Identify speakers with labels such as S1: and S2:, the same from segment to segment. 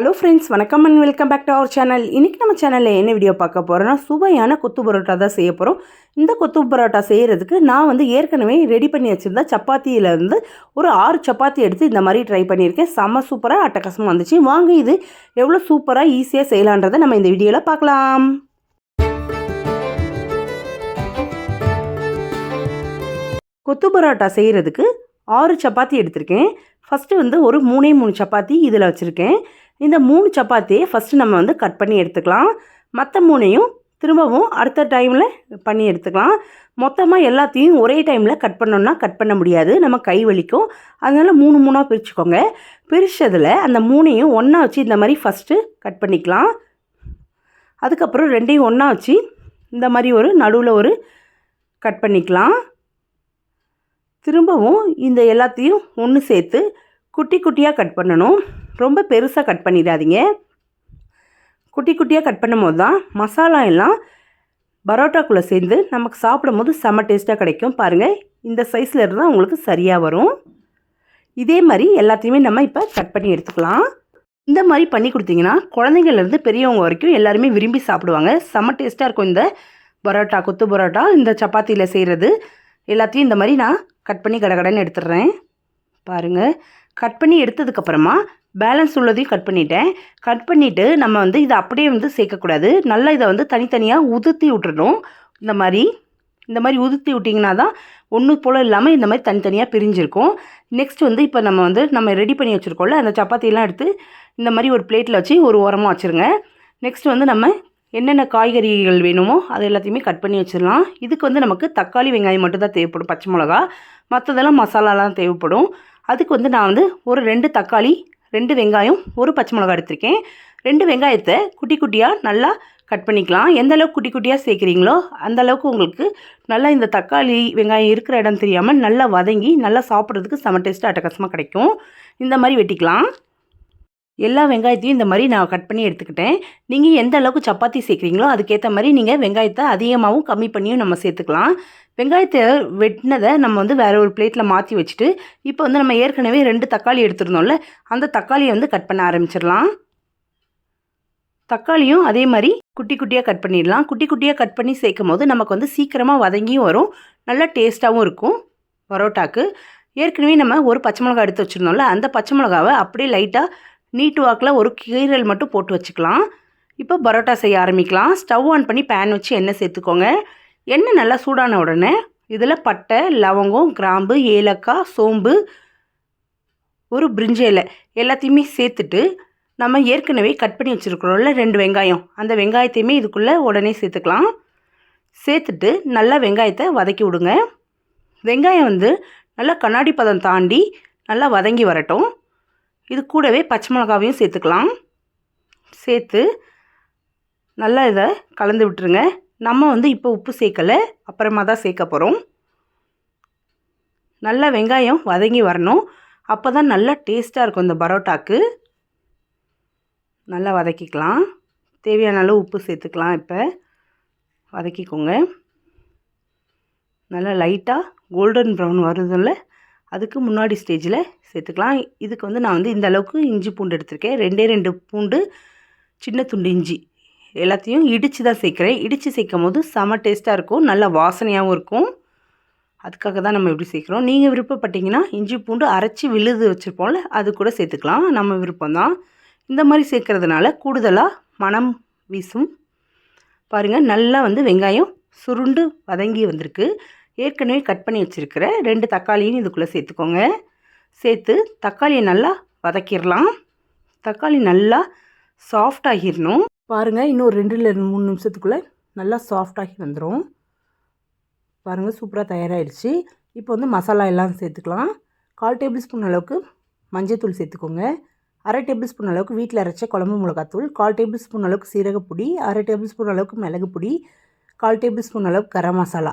S1: Hello friends வணக்கம் and welcome back to our channel இன்றைக்கி நம்ம சேனலில் என்ன வீடியோ பார்க்க போகிறோன்னா சுவையான கொத்து பரோட்டா தான் செய்ய போகிறோம் இந்த கொத்து பரோட்டா செய்கிறதுக்கு நான் வந்து ஏற்கனவே ரெடி பண்ணி வச்சுருந்த சப்பாத்தியிலேருந்து ஒரு ஆறு சப்பாத்தி எடுத்து இந்த மாதிரி ட்ரை பண்ணியிருக்கேன். செம்ம சூப்பராக அட்டகாசமாக வந்துச்சு. வாங்க இது எவ்வளோ சூப்பராக ஈஸியாக செய்யலான்றதை நம்ம இந்த வீடியோவில் பார்க்கலாம். கொத்து பரோட்டா செய்கிறதுக்கு ஆறு சப்பாத்தி எடுத்திருக்கேன். ஃபஸ்ட்டு வந்து ஒரு மூணே மூணு சப்பாத்தி இதில் வச்சுருக்கேன். இந்த மூணு சப்பாத்தியை ஃபஸ்ட்டு நம்ம வந்து கட் பண்ணி எடுத்துக்கலாம். மற்ற மூணையும் திரும்பவும் அடுத்த டைமில் பண்ணி எடுத்துக்கலாம். மொத்தமாக எல்லாத்தையும் ஒரே டைமில் கட் பண்ணோன்னா கட் பண்ண முடியாது. நம்ம கை வலிக்கும். அதனால் மூணு மூணாக பிரிச்சுக்கோங்க. பிரித்ததில் அந்த மூணையும் ஒன்றா வச்சு இந்த மாதிரி ஃபஸ்ட்டு கட் பண்ணிக்கலாம். அதுக்கப்புறம் ரெண்டையும் ஒன்றா வச்சு இந்த மாதிரி ஒரு நடுவில் ஒரு கட் பண்ணிக்கலாம். திரும்பவும் இந்த எல்லாத்தையும் ஒன்று சேர்த்து குட்டி குட்டியாக கட் பண்ணணும். ரொம்ப பெருசாக கட் பண்ணிடாதீங்க. குட்டி குட்டியாக கட் பண்ணும்போது தான் மசாலா எல்லாம் பரோட்டாக்குள்ளே சேர்ந்து நமக்கு சாப்பிடும்போது செம்ம டேஸ்ட்டாக கிடைக்கும். பாருங்கள் இந்த சைஸில் இருந்தால் உங்களுக்கு சரியாக வரும். இதே மாதிரி எல்லாத்தையுமே நம்ம இப்போ கட் பண்ணி எடுத்துக்கலாம். இந்த மாதிரி பண்ணி கொடுத்தீங்கன்னா குழந்தைங்கள்லேருந்து பெரியவங்க வரைக்கும் எல்லாருமே விரும்பி சாப்பிடுவாங்க. செம்ம டேஸ்ட்டாக இருக்கும் இந்த பரோட்டா கொத்து பரோட்டா இந்த சப்பாத்தியில் செய்கிறது எல்லாத்தையும் இந்த மாதிரி நான் கட் பண்ணி கடகடன்னு எடுத்துடுறேன். பாருங்கள் கட் பண்ணி எடுத்ததுக்கப்புறமா பேலன்ஸ் உள்ளதையும் கட் பண்ணிட்டேன். கட் பண்ணிவிட்டு நம்ம வந்து இதை அப்படியே வந்து சேர்க்கக்கூடாது. நல்லா இதை வந்து தனித்தனியாக உதுத்தி விட்டுறணும். இந்த மாதிரி. இந்த மாதிரி உதுத்தி விட்டிங்கன்னா தான் ஒன்று போல் இல்லாமல் இந்த மாதிரி தனித்தனியாக பிரிஞ்சிருக்கும். நெக்ஸ்ட் வந்து இப்போ நம்ம வந்து நம்ம ரெடி பண்ணி வச்சுருக்கோம்ல அந்த சப்பாத்தியெல்லாம் எடுத்து இந்த மாதிரி ஒரு பிளேட்டில் வச்சு ஒரு உரமாக வச்சுருங்க. நெக்ஸ்ட் வந்து நம்ம என்னென்ன காய்கறிகள் வேணுமோ அது எல்லாத்தையுமே கட் பண்ணி வச்சிடலாம். இதுக்கு வந்து நமக்கு தக்காளி வெங்காயம் மட்டும் தான் தேவைப்படும் பச்சை மிளகா. மற்றதெல்லாம் மசாலாலாம் தேவைப்படும். அதுக்கு வந்து நான் வந்து ஒரு ரெண்டு தக்காளி ரெண்டு வெங்காயம் ஒரு பச்சை மிளகா எடுத்திருக்கேன். ரெண்டு வெங்காயத்தை குட்டி குட்டியாக நல்லா கட் பண்ணிக்கலாம். எந்த அளவுக்கு குட்டி குட்டியாக சேர்க்குறீங்களோ அந்த அளவுக்கு உங்களுக்கு நல்லா இந்த தக்காளி வெங்காயம் இருக்கிற இடம் தெரியாமல் நல்லா வதங்கி நல்லா சாப்பிட்றதுக்கு செம டேஸ்ட்டாக அட்டகாசமாக கிடைக்கும். இந்த மாதிரி வெட்டிக்கலாம். எல்லா வெங்காயத்தையும் இந்த மாதிரி நான் கட் பண்ணி எடுத்துக்கிட்டேன். நீங்கள் எந்த அளவுக்கு சப்பாத்தி சேர்க்குறீங்களோ அதுக்கேற்ற மாதிரி நீங்கள் வெங்காயத்தை அதிகமாகவும் கம்மி பண்ணியும் நம்ம சேர்த்துக்கலாம். வெங்காயத்தை வெட்டினதை நம்ம வந்து வேறு ஒரு பிளேட்டில் மாற்றி வச்சுட்டு இப்போ வந்து நம்ம ஏற்கனவே ரெண்டு தக்காளி எடுத்துருந்தோம்ல அந்த தக்காளியை வந்து கட் பண்ண ஆரம்பிச்சிடலாம். தக்காளியும் அதே மாதிரி குட்டி குட்டியாக கட் பண்ணிடலாம். குட்டி குட்டியாக கட் பண்ணி சேர்க்கும் போது நமக்கு வந்து சீக்கிரமாக வதங்கியும் வரும். நல்லா டேஸ்ட்டாகவும் இருக்கும் பரோட்டாக்கு. ஏற்கனவே நம்ம ஒரு பச்சை மிளகா எடுத்து வச்சுருந்தோம்ல அந்த பச்சை மிளகாவை அப்படியே லைட்டாக நீட்டு வாக்கில் ஒரு கீரல் மட்டும் போட்டு வச்சுக்கலாம். இப்போ பரோட்டா செய்ய ஆரம்பிக்கலாம். ஸ்டவ் ஆன் பண்ணி பேன் வச்சு எண்ணெய் சேர்த்துக்கோங்க. எண்ணெய் நல்லா சூடான உடனே இதில் பட்டை லவங்கம் கிராம்பு ஏலக்காய் சோம்பு ஒரு பிரிஞ்சி இலை எல்லாத்தையுமே சேர்த்துட்டு நம்ம ஏற்கனவே கட் பண்ணி வச்சுருக்குறோம்ல ரெண்டு வெங்காயம். அந்த வெங்காயத்தையுமே இதுக்குள்ளே உடனே சேர்த்துக்கலாம். சேர்த்துட்டு நல்லா வெங்காயத்தை வதக்கி விடுங்க. வெங்காயம் வந்து நல்லா கண்ணாடி பதம் தாண்டி நல்லா வதங்கி வரட்டும். இது கூடவே பச்சை மிளகாவையும் சேர்த்துக்கலாம். சேர்த்து நல்லா இதை கலந்து விட்டுருங்க. நம்ம வந்து இப்போ உப்பு சேர்க்கலை அப்புறமா தான் சேர்க்க போகிறோம் நல்லா வெங்காயம் வதங்கி வரணும். அப்போ தான் நல்லா டேஸ்ட்டாக இருக்கும் இந்த பரோட்டாக்கு. நல்லா வதக்கிக்கலாம். தேவையான அளவு உப்பு சேர்த்துக்கலாம் இப்போ. வதக்கிக்கோங்க. நல்லா லைட்டாக கோல்டன் ப்ரௌன் வருதில்ல? அதுக்கு முன்னாடி ஸ்டேஜில் சேர்த்துக்கலாம். இதுக்கு வந்து நான் வந்து இந்த அளவுக்கு இஞ்சி பூண்டு எடுத்திருக்கேன். ரெண்டே ரெண்டு பூண்டு சின்ன துண்டு இஞ்சி எல்லாத்தையும் இடித்து தான் சேர்க்குறேன். இடித்து சேர்க்கும் போது செம டேஸ்ட்டாக இருக்கும். நல்ல வாசனையாகவும் இருக்கும். அதுக்காக தான் நம்ம இப்படி சேர்க்குறோம். நீங்கள் விருப்பப்பட்டீங்கன்னா இஞ்சி பூண்டு அரைச்சி விழுது வச்சுருப்போம்ல அது கூட சேர்த்துக்கலாம். நம்ம விருப்பம் தான். இந்த மாதிரி சேர்க்குறதுனால கூடுதலாக மனம் வீசும். பாருங்கள் நல்லா வந்து வெங்காயம் சுருண்டு வதங்கி வந்திருக்கு. ஏற்கனவே கட் பண்ணி வச்சுருக்கிற ரெண்டு தக்காளியும் இதுக்குள்ளே சேர்த்துக்கோங்க. சேர்த்து தக்காளியை நல்லா வதக்கிடலாம். தக்காளி நல்லா சாஃப்ட் ஆகிடணும். பாருங்கள் இன்னும் ரெண்டுல மூணு நிமிஷத்துக்குள்ளே நல்லா சாஃப்டாகி வந்துடும் பாருங்கள் சூப்பராக தயாராகிடுச்சு இப்போ வந்து மசாலா எல்லாம் சேர்த்துக்கலாம். கால் டேபிள் ஸ்பூன் அளவுக்கு மஞ்சத்தூள் சேர்த்துக்கோங்க. அரை டேபிள் ஸ்பூன் அளவுக்கு வீட்டில் அரைச்ச குழம்பு மிளகாத்தூள். கால் டேபிள் ஸ்பூன் அளவுக்கு சீரகப்பொடி. அரை டேபிள் ஸ்பூன் அளவுக்கு மிளகு பொடி கால் டேபிள் ஸ்பூன் அளவுக்கு கரம் மசாலா.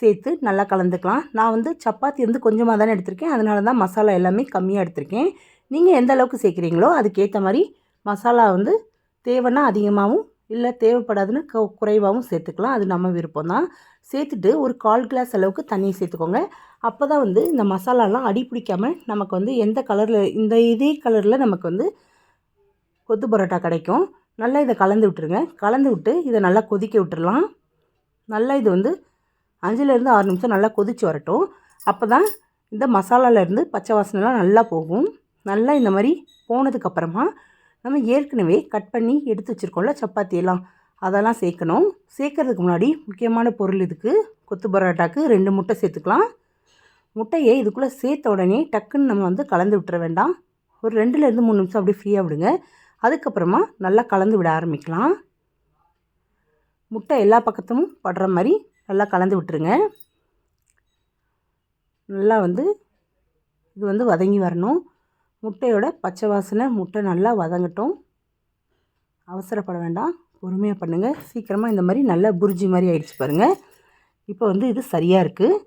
S1: சேர்த்து நல்லா கலந்துக்கலாம். நான் வந்து சப்பாத்தி வந்து கொஞ்சமாக தானே எடுத்திருக்கேன். அதனால தான் மசாலா எல்லாமே கம்மியாக எடுத்திருக்கேன். நீங்கள் எந்த அளவுக்கு சேர்க்குறீங்களோ அதுக்கேற்ற மாதிரி மசாலா வந்து தேவைன்னா அதிகமாகவும் இல்லை தேவைப்படாதுன்னு க குறைவாகவும் சேர்த்துக்கலாம். அது நம்ம விருப்பம் தான். சேர்த்துட்டு ஒரு கால் கிளாஸ் அளவுக்கு தண்ணி சேர்த்துக்கோங்க. அப்போ தான் வந்து இந்த மசாலாலாம் அடி பிடிக்காமல் நமக்கு வந்து எந்த கலரில் இந்த இதே கலரில் நமக்கு வந்து கொத்து பரோட்டா கிடைக்கும். நல்லா இதை கலந்து விட்டுருங்க. கலந்து விட்டு இதை நல்லா கொதிக்க விட்டுடலாம் நல்லா இது வந்து அஞ்சுலேருந்து ஆறு நிமிஷம் நல்லா கொதிச்சு வரட்டும். அப்போ தான் இந்த மசாலாலேருந்து பச்சை வாசனைலாம் நல்லா போகும். நல்லா இந்த மாதிரி போனதுக்கப்புறமா நம்ம ஏற்கனவே கட் பண்ணி எடுத்து வச்சுருக்கோம்ல சப்பாத்தி எல்லாம் அதெல்லாம் சேர்க்கணும். சேர்க்கறதுக்கு முன்னாடி முக்கியமான பொருள் இதுக்கு கொத்து பரோட்டாக்கு ரெண்டு முட்டை சேர்த்துக்கலாம். முட்டையை இதுக்குள்ளே சேர்த்த உடனே டக்குன்னு நம்ம வந்து கலந்து விட்டுற வேண்டாம். ஒரு ரெண்டுலேருந்து மூணு நிமிஷம் அப்படியே ஃப்ரீயாக விடுங்க. அதுக்கப்புறமா நல்லா கலந்து விட ஆரம்பிக்கலாம். முட்டை எல்லா பக்கத்தும் படுற மாதிரி நல்லா கலந்து விட்டுருங்க. நல்லா வந்து இது வந்து வதங்கி வரணும். முட்டையோட பச்சை வாசனை முட்டை நல்லா வதங்கட்டும். அவசரப்பட வேண்டாம். பொறுமையாக பண்ணுங்கள் சீக்கிரமாக இந்த மாதிரி நல்லா புரிஜி மாதிரி ஆயிடுச்சு பாருங்கள் இப்போ வந்து இது சரியாக இருக்குது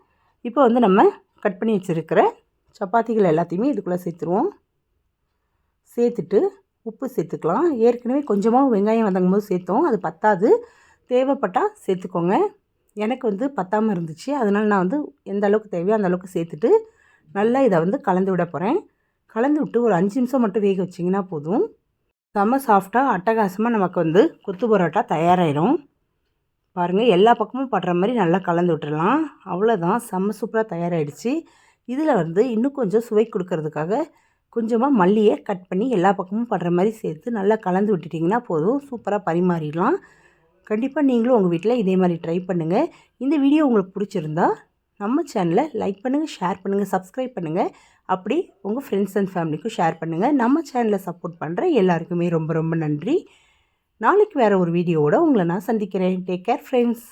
S1: இப்போ வந்து நம்ம கட் பண்ணி வச்சுருக்கிற சப்பாத்திகள் எல்லாத்தையுமே இதுக்குள்ளே சேர்த்துருவோம். சேர்த்துட்டு உப்பு சேர்த்துக்கலாம். ஏற்கனவே கொஞ்சமாக வெங்காயம் வதங்கும் போது சேர்த்தோம். அது பத்தாது. தேவைப்பட்டால் சேர்த்துக்கோங்க. எனக்கு வந்து பத்தாமல் இருந்துச்சு. அதனால் நான் வந்து எந்த அளவுக்கு தேவையோ அந்த அளவுக்கு சேர்த்துட்டு நல்லா இதை வந்து கலந்து விட போகிறேன் கலந்து விட்டு ஒரு அஞ்சு நிமிஷம் மட்டும் வேக வச்சிங்கன்னா போதும். செம்ம சாஃப்டாக அட்டகாசமாக நமக்கு வந்து கொத்து பரோட்டா தயாராகிடும் பாருங்கள் எல்லா பக்கமும் படுற மாதிரி நல்லா கலந்து விட்டுடலாம் அவ்வளோதான் செம்ம சூப்பராக தயாராகிடுச்சு இதில் வந்து இன்னும் கொஞ்சம் சுவை கொடுக்கறதுக்காக கொஞ்சமாக மல்லியை கட் பண்ணி எல்லா பக்கமும் படுற மாதிரி சேர்த்து நல்லா கலந்து விட்டுட்டிங்கன்னா போதும். சூப்பராக பரிமாறிடலாம். கண்டிப்பாக நீங்களும் உங்கள் வீட்டில் இதே மாதிரி ட்ரை பண்ணுங்கள் இந்த வீடியோ உங்களுக்கு பிடிச்சிருந்தா நம்ம சேனலை லைக் பண்ணுங்கள் ஷேர் பண்ணுங்கள் சப்ஸ்கிரைப் பண்ணுங்கள் அப்படி உங்கள் ஃப்ரெண்ட்ஸ் அண்ட் ஃபேமிலிக்கும் ஷேர் பண்ணுங்கள் நம்ம சேனலை சப்போர்ட் பண்ணுற எல்லாருக்குமே ரொம்ப ரொம்ப நன்றி. நாளைக்கு வேறு ஒரு வீடியோவோட உங்களை நான் சந்திக்கிறேன். Take care friends